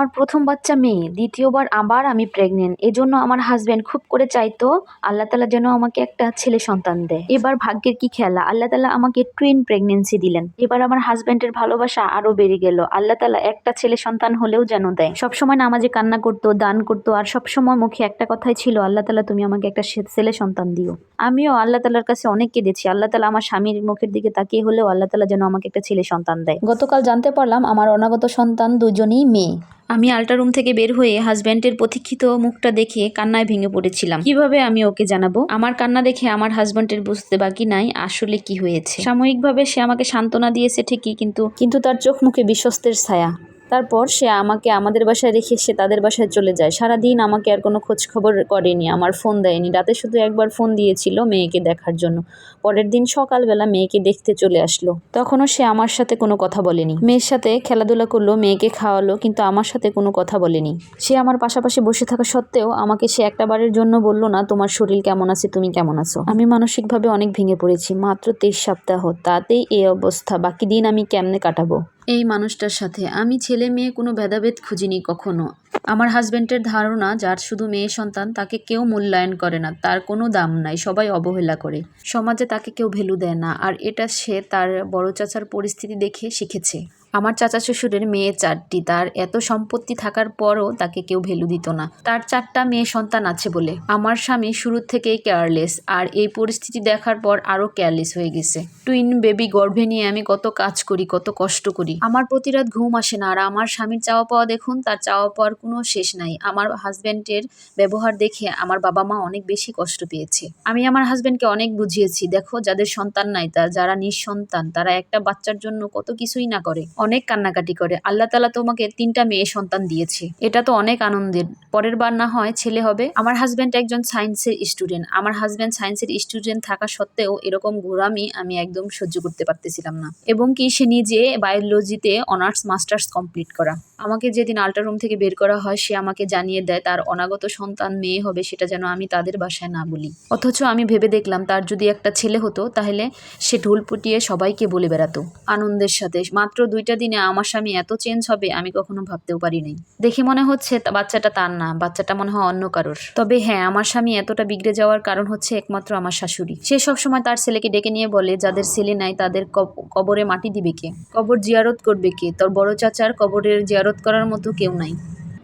আমার প্রথম বাচ্চা মেয়ে, দ্বিতীয়বার আবার আমি প্রেগনেন্ট এজন্য আমার হাজব্যান্ড খুব করে চাইতো, আল্লাহ তালা যেন আমাকে একটা ছেলে সন্তান দেয়। এবার ভাগ্যের কি খেলা? আল্লাহ তালা আমাকে টুইন প্রেগনেন্সি দিলেন। এবার আমার হাজবেন্ডের ভালোবাসা আরও বেড়ে গেল। আল্লাহ তালা একটা ছেলে সন্তান হলেও যেন দেয়। সবসময় নামাজে কান্না করতো, দান করতো, আর সবসময় মুখে একটা কথাই ছিল, আল্লাহ তালা তুমি আমাকে একটা ছেলে সন্তান দিও। আমিও আল্লাহ তালার কাছে অনেক কেঁদেছি। আল্লাহ তালা আমার স্বামীর মুখের দিকে তাকিয়ে হলেও আল্লাহ তালা যেন আমাকে একটা ছেলে সন্তান দেয়। গতকাল জানতে পারলাম, আমার অনাগত সন্তান দুজনেই মেয়ে। আমি আল্ট্রা রুম থেকে বের হয়ে হাজব্যান্ডের প্রতীক্ষিত মুখটা দেখে কান্নায় ভেঙে পড়েছিলাম। কীভাবে আমি ওকে জানাব? আমার কান্না দেখে আমার হাজব্যান্ডের বুঝতে বাকি নাই, আসলে কি হয়েছে? সাময়িকভাবে সে আমাকে সান্ত্বনা দিয়েছে ঠিকই, কিন্তু কিন্তু তার চোখ মুখে বিশ্বস্তের ছায়া। তারপর সে আমাকে আমাদের বাসায় রেখে সে তাদের বাসায় চলে যায়। সারাদিন আমাকে আর কোনো খোঁজ খবর করেনি, আমার ফোন দেয়নি। রাতে শুধু একবার ফোন দিয়েছিল মেয়েকে দেখার জন্য। পরের দিন সকালবেলা মেয়েকে দেখতে চলে আসলো। তখনও সে আমার সাথে কোনো কথা বলেনি। মেয়ের সাথে খেলাধুলা করল, মেয়েকে খাওয়ালো, কিন্তু আমার সাথে কোনো কথা বলেনি। সে আমার পাশাপাশি বসে থাকা সত্ত্বেও আমাকে সে একটা বারের জন্য বলল, না, তোমার শরীর কেমন আছে? তুমি কেমন আছো? আমি মানসিকভাবে অনেক ভেঙে পড়েছি। মাত্র তেইশ সপ্তাহ, তাতেই এই অবস্থা। বাকি দিন আমি কেমনে কাটাবো? এই মানুষটার সাথে। আমি ছেলে মেয়ে কোনো ভেদাভেদ খুঁজিনি কখনো। আমার হাজব্যান্ডের ধারণা, যার শুধু মেয়ে সন্তান, তাকে কেউ মূল্যায়ন করে না, তার কোনো দাম নাই, সবাই অবহেলা করে। সমাজে তাকে কেউ ভ্যালু দেয় না, আর এটা সে তার বড় চাচার পরিস্থিতি দেখে শিখেছে। আমার চাচা শ্বশুরের মেয়ে চারটি, তার এত সম্পত্তি থাকার পরও তাকে কেউ ভ্যালু দিত না। তার চারটা মেয়ে সন্তান আছে বলে। আমার স্বামী শুরুর থেকেই কেয়ারলেস আর এই পরিস্থিতি দেখার পর আরও কেয়ারলেস হয়ে গেছে। টুইন বেবি গর্ভে নিয়ে আমি কত কাজ করি, কত কষ্ট করি। আমার প্রতিরাত ঘুম আসে না, আর আমার স্বামীর চাওয়া পাওয়া দেখুন, তার চাওয়া পাওয়ার শেষ নাই। আমার হাজব্যান্ডের ব্যবহার দেখে আমার বাবা মা অনেক বেশি কষ্ট পেয়েছে। আমি আমার হাজব্যান্ডকে অনেক বুঝিয়েছি, দেখো, যাদের সন্তান নাই তার যারা নিঃসন্তান, তারা একটা বাচ্চার জন্য কত কিছুই না করে, অনেক কান্নাকাটি করে। আল্লাহ তালা তোমাকে তিনটা মেয়ে সন্তান দিয়েছে। এটা তো অনেক আনন্দের। পরের বার না হয় ছেলে হবে। আমার হাজব্যান্ড একজন সায়েন্সের স্টুডেন্ট আমার হাজব্যান্ড সায়েন্সের স্টুডেন্ট থাকা সত্ত্বেও এরকম ঘোরামি আমি একদম সহ্য করতে পারতেছিলাম না। এবং কি সে নিজে বায়োলজিতে অনার্স মাস্টার্স কমপ্লিট করা। আমাকে যেদিন আল্ট্রা রুম থেকে বের করা হয়, সে আমাকে জানিয়ে দেয়, তার অনাগত সন্তান মেয়ে হবে, সেটা যেন আমি তাদের বাসায় না বলি। অথচ আমি ভেবে দেখলাম, তার যদি একটা ছেলে হতো, তাহলে সে ঢোল পুটিয়ে সবাইকে বলে বেড়াতো। আনন্দের সাথে, মাত্র দুইটা দিনে আমার স্বামী এত চেঞ্জ হবে, আমি কখনো ভাবতেও পারি নাই। দেখে মনে হচ্ছে বাচ্চাটা তার না, বাচ্চাটা মনে হয় অন্য কারোর। তবে হ্যাঁ আমার স্বামী এতটা বিগড়ে যাওয়ার কারণ হচ্ছে একমাত্র আমার শাশুড়ি। সে সবসময় তার ছেলেকে ডেকে নিয়ে বলে, যাদের ছেলে নাই, তাদের কব- কবরে মাটি দিবে কে? কবর জিয়ারত করবে কে? তোর বড় চাচার কবরের জিয়ারত করার মতো কেউ নাই।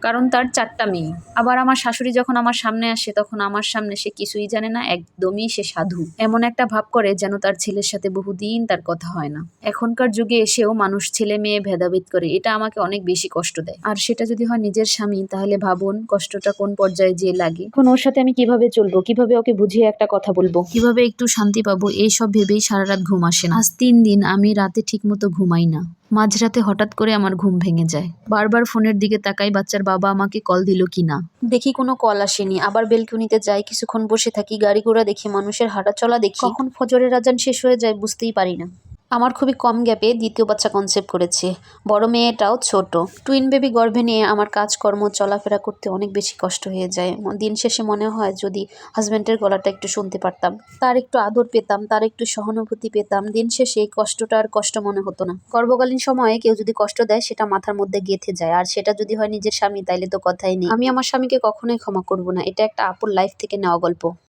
কারণ তার চারটা মেয়ে। আবার আমার শাশুড়ি যখন আমার সামনে আসে, তখন আমার সামনে সে কিছুই জানে না, একদমই সে সাধু। এমন একটা ভাব করে যেন তার ছেলের সাথে বহুদিন তার কথা হয় না। এখনকার যুগে এসেও মানুষ ছেলে মেয়ে ভেদাভেদ করে, এটা আমাকে অনেক বেশি কষ্ট দেয়। আর সেটা যদি হয় নিজের স্বামী, তাহলে ভাবুন কষ্টটা কোন পর্যায়ে যে লাগে। এখন ওর সাথে আমি কীভাবে চলবো? কীভাবে ওকে বুঝিয়ে একটা কথা বলব? কীভাবে একটু শান্তি পাবো? এই সব ভেবেই সারা রাত ঘুম আসে না। আজ তিন দিন, আমি রাতে ঠিকমতো ঘুমাই না। মাঝরাতে হঠাৎ করে আমার ঘুম ভেঙে যায়। বারবার ফোনের দিকে তাকাই বাচ্চার বাবা আমাকে কল দিল কি না। দেখি কোনো কল আসেনি আবার বেলকুনিতে যাই কিছুক্ষণ বসে থাকি গাড়ি ঘোড়া দেখি মানুষের হাঁটা চলা দেখি। কখন ফজরের আজান শেষ হয়ে যায় বুঝতেই পারি না। আমার খুবই কম গ্যাপে দ্বিতীয় বাচ্চা কনসেপ্ট করেছে। বড় মেয়েটাও ছোট। টুইন বেবি গর্ভে নিয়ে আমার কাজকর্ম, চলাফেরা করতে অনেক বেশি কষ্ট হয়ে যায়। দিন শেষে মনে হয় যদি হাজব্যান্ডের গলাটা একটু শুনতে পারতাম। তার একটু আদর পেতাম, তার একটু সহানুভূতি পেতাম। দিন শেষে এই কষ্টটা আর কষ্ট মনে হতো না। গর্ভকালীন সময়ে কেউ যদি কষ্ট দেয়, সেটা মাথার মধ্যে গেঁথে যায়। আর সেটা যদি হয় নিজের স্বামী, তাইলে তো কথাই নেই। আমি আমার স্বামীকে কখনোই ক্ষমা করব না। এটা একটা আপুর লাইফ থেকে নেওয়া গল্প।